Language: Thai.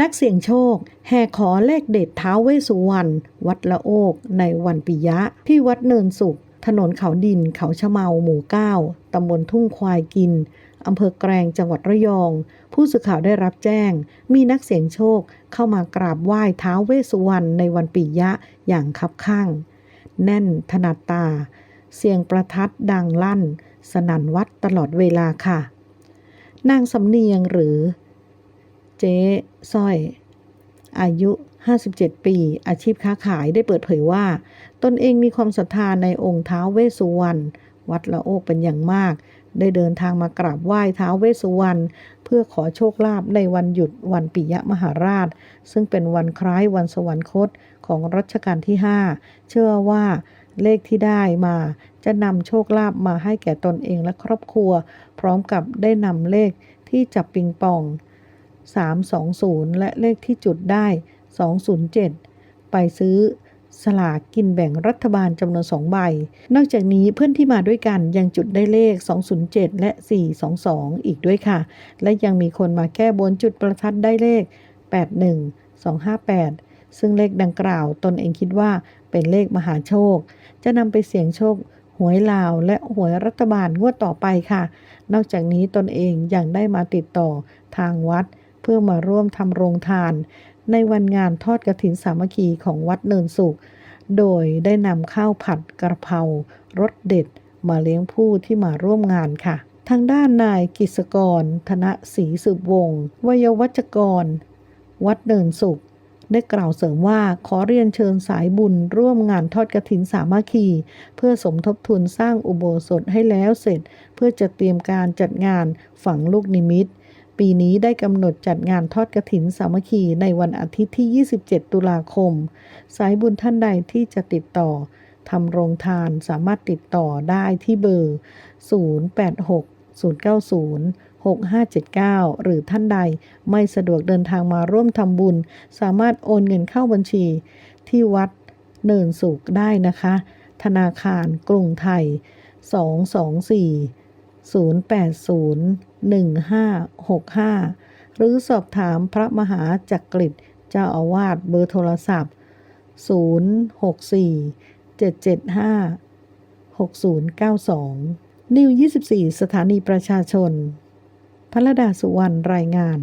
นักเสี่ยงโชค แห่ขอเลขเด็ดท้าวเวสุวรรณวัดละโอกในวันปิยะ ที่วัดเนินสุข ถนนเขาดินเขาชะเมาหมู่เก้าตำบลทุ่งควายกินอำเภอแกลงจังหวัดระยอง ผู้สื่อข่าวได้รับแจ้ง มีนักเสี่ยงโชคเข้ามากราบไหว้ท้าวเวสสุวรรณในวันปิยะอย่างคับข้าง แน่นถนัดตา เสียงประทัดดังลั่น สนั่นวัดตลอดเวลาค่ะ นางสำเนียงหรือ เจ๊สร้อย อายุ 57 ปี อาชีพค้าขายได้เปิดเผยว่า ตนเองมีความศรัทธาในองค์ท้าวเวสสุวรรณวัดละโอกเป็นอย่างมาก ได้เดินทางมากราบไหว้ท้าวเวสสุวรรณเพื่อขอโชคลาภในวันหยุดวันปิยมหาราช ซึ่งเป็นวันคล้ายวันสวรรคตของรัชกาลที่ 5 เชื่อว่าเลขที่ได้มาจะนำโชคลาภมาให้แก่ตนเองและครอบครัว พร้อมกับได้นำเลขที่จับปิงปอง 320 และเลขที่จุดได้ 207 ไปซื้อสลากกินแบ่งรัฐบาลจำนวน 2 ใบ นอกจากนี้เพื่อนที่มาด้วยกันยังจุดได้เลข 207 และ 422 อีกด้วยค่ะ และยังมีคนมาแก้บนจุดประทัดได้เลข 81 258 ซึ่งเลขดังกล่าวตนเองคิดว่าเป็นเลขมหาโชค จะนำไปเสี่ยงโชคหวยลาวและหวยรัฐบาลงวดต่อไปค่ะ นอกจากนี้ตนเองยังได้มาติดต่อทางวัด พื่อมาร่วมทำโรงทาน ในวันงานทอดกระถินสามัคคีของวัดเนินสุข โดยได้นำข้าวผัดกระเพรารสเด็ด มาเลี้ยงผู้ที่มาร่วมงานค่ะ ทางด้านนายกิษกร ธนศรีสืบวงศ์วยวัจกร วัดเนินสุขได้กล่าวเสริมว่าขอเรียนเชิญสายบุญร่วมงานทอดกระถินสามัคคี เพื่อสมทบทุนสร้างอุโบสถให้แล้วเสร็จ เพื่อจะเตรียมการจัดงานฝังลูกนิมิต ปีนี้ได้กำหนดจัดงานทอดกระถินสามัคคีในวันอาทิตย์ที่ 27 ตุลาคม สายบุญท่านใดที่จะติดต่อทำโรงทานสามารถติดต่อได้ที่เบอร์ 086 090 6579 หรือท่านใดไม่สะดวกเดินทางมาร่วมทำบุญ สามารถโอนเงินเข้าบัญชีที่วัดเนินสุขได้นะคะ ธนาคารกรุงไทย 224 080-1565หรือสอบถามพระมหาจักริดเจ้าอาวาสเบอร์โทรศัพท์ 064 775 6092 นิว 24 สถานีประชาชน พระดาสุวรรณรายงาน